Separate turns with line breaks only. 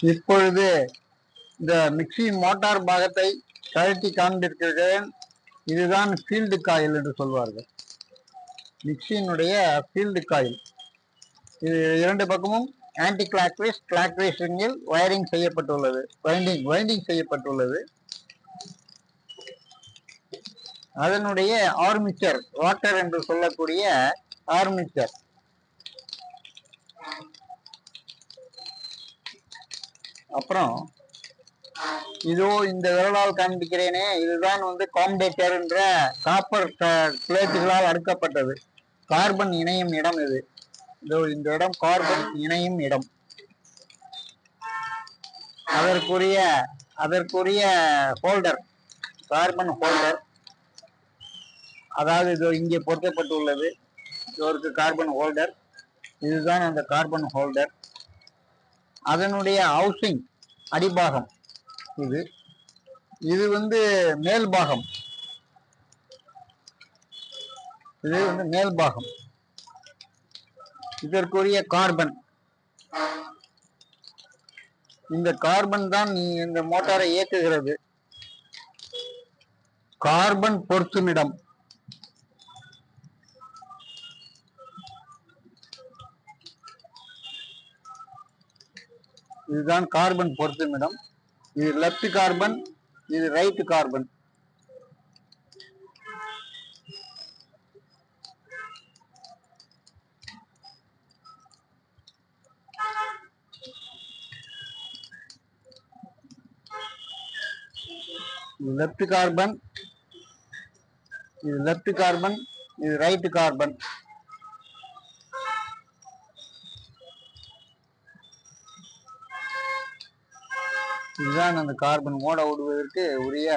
இப்பொழுது இந்த mixie motor பாகத்தை கழட்டி காண்பிருக்கிறேன் இதுதான் ஃபீல்டு காயில் என்று சொல்வார்கள். மிக்சியினுடைய ஃபீல்டு காயில் இது இரண்டு பக்கமும் ஆன்டி கிளாக்வேஸ் கிளாக்வேஸ் ரிங்கில் வயரிங் செய்யப்பட்டுள்ளது. வைண்டிங் வைண்டிங் செய்யப்பட்டுள்ளது. அதனுடைய ஆர்மிச்சர் வாட்டர் என்று சொல்லக்கூடிய ஆர்மிச்சர் அப்புறம் இதோ இந்த விரலால் காண்பிக்கிறேனே இதுதான் வந்து காம்பேட்டர் என்ற காப்பர் பிளேட்டுகளால் அடுக்கப்பட்டது. கார்பன் இணையும் இடம் இது. இதோ இந்த இடம் கார்பன் இணையும் இடம். அதற்குரிய அதற்குரிய ஹோல்டர் கார்பன் ஹோல்டர். அதாவது இதோ இங்கே பொருத்தப்பட்டுள்ளது. இதற்கு கார்பன் ஹோல்டர். இதுதான் அந்த கார்பன் ஹோல்டர். அதனுடைய ஹவுசிங் அடிபாகம் இது. இது வந்து மேல் பாகம். இது வந்து மேல் பாகம். இதற்குரிய கார்பன் இந்த கார்பன் தான் நீ இந்த மோட்டாரை இயக்குகிறது. கார்பன் பொருத்துமிடம். இதுதான் கார்பன் பொருத்துமிடம் இது லெஃப்ட் கார்பன் இது ரைட் கார்பன் லெஃப்ட் கார்பன் இது லெஃப்ட் கார்பன் இது ரைட் கார்பன் இதுதான் அந்த கார்பன் ஓட விடுவதற்கு உரிய